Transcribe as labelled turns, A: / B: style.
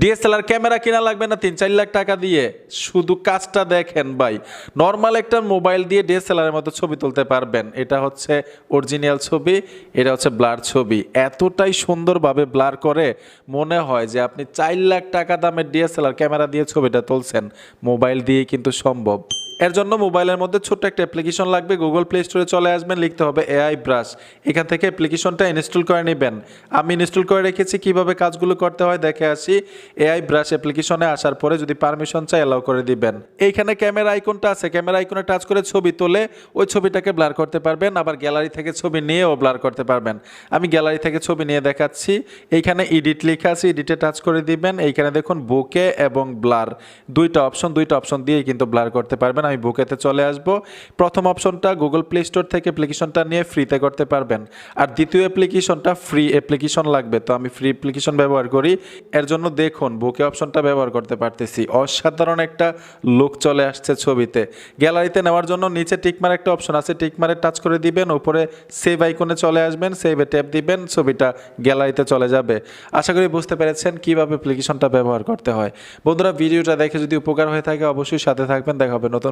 A: DSLR camera কিনা লাগবে না তিন, চার লাখ টাকা দিয়ে। শুধু কাজটা দেখেন ভাই। নর্মাল একটা মোবাইল দিয়ে ডিএসএলআর এর মতো ছবি তুলতে পারবেন। এটা হচ্ছে অরিজিনাল ছবি, এটা হচ্ছে ব্লার ছবি। এতটাই সুন্দরভাবে ব্লার করে মনে হয় যে আপনি চার লাখ টাকা দামের ডিএসএলআর ক্যামেরা দিয়ে ছবিটা তুলছেন। মোবাইল দিয়ে কিন্তু সম্ভব। এর জন্য মোবাইলের মধ্যে ছোট্ট একটা অ্যাপ্লিকেশন লাগবে গুগল প্লে স্টোরে চলে আসবেন, লিখতে হবে এআই ব্রাশ এখান থেকে অ্যাপ্লিকেশনটা ইনস্টল করে নেবেন। আমি ইনস্টল করে রেখেছি, কীভাবে কাজগুলো করতে হয় দেখে আসি। এআই ব্রাশ অ্যাপ্লিকেশনে আসার পরে যদি পারমিশন চাই অ্যালাউ করে দিবেন। এইখানে ক্যামেরা আইকনটা আছে ক্যামেরা আইকনে টাচ করে ছবি তোলে ওই ছবিটাকে ব্লার করতে পারবেন, আবার গ্যালারি থেকে ছবি নিয়েও ব্লার করতে পারবেন। আমি গ্যালারি থেকে ছবি নিয়ে দেখাচ্ছি। এইখানে এডিট লেখা আছে এডিটে টাচ করে দিবেন। এইখানে দেখুন বুকে এবং ব্লার দুইটা অপশন দুইটা অপশন দিয়েই কিন্তু ব্লার করতে পারবেন। আমি বুকেতে চলে আসব। প্রথম অপশনটা গুগল প্লে স্টোর থেকে অ্যাপ্লিকেশনটা নিয়ে ফ্রিতে করতে পারবেন। আর দ্বিতীয় অ্যাপ্লিকেশনটা ফ্রি অ্যাপ্লিকেশন লাগবে, তো আমি ফ্রি অ্যাপ্লিকেশন ব্যবহার করি। এর জন্য দেখুন, বুকে অপশনটা ব্যবহার করতে পারতেছি। অসাধারণ একটা লুক চলে আসছে ছবিতে। গ্যালারিতে নেওয়ার জন্য নিচে টিকমার একটা অপশন আছে টিকমারে টাচ করে দিবেন, উপরে সেভ আইকনে চলে আসবেন সেভে ট্যাপ দিবেন, ছবিটা গ্যালারিতে চলে যাবে। আশা করি বুঝতে পেরেছেন কীভাবে অ্যাপ্লিকেশনটা ব্যবহার করতে হয়। বন্ধুরা, ভিডিওটা দেখে যদি উপকার হয়ে থাকে, অবশ্যই সাথে থাকবেন, দেখা হবে নতুন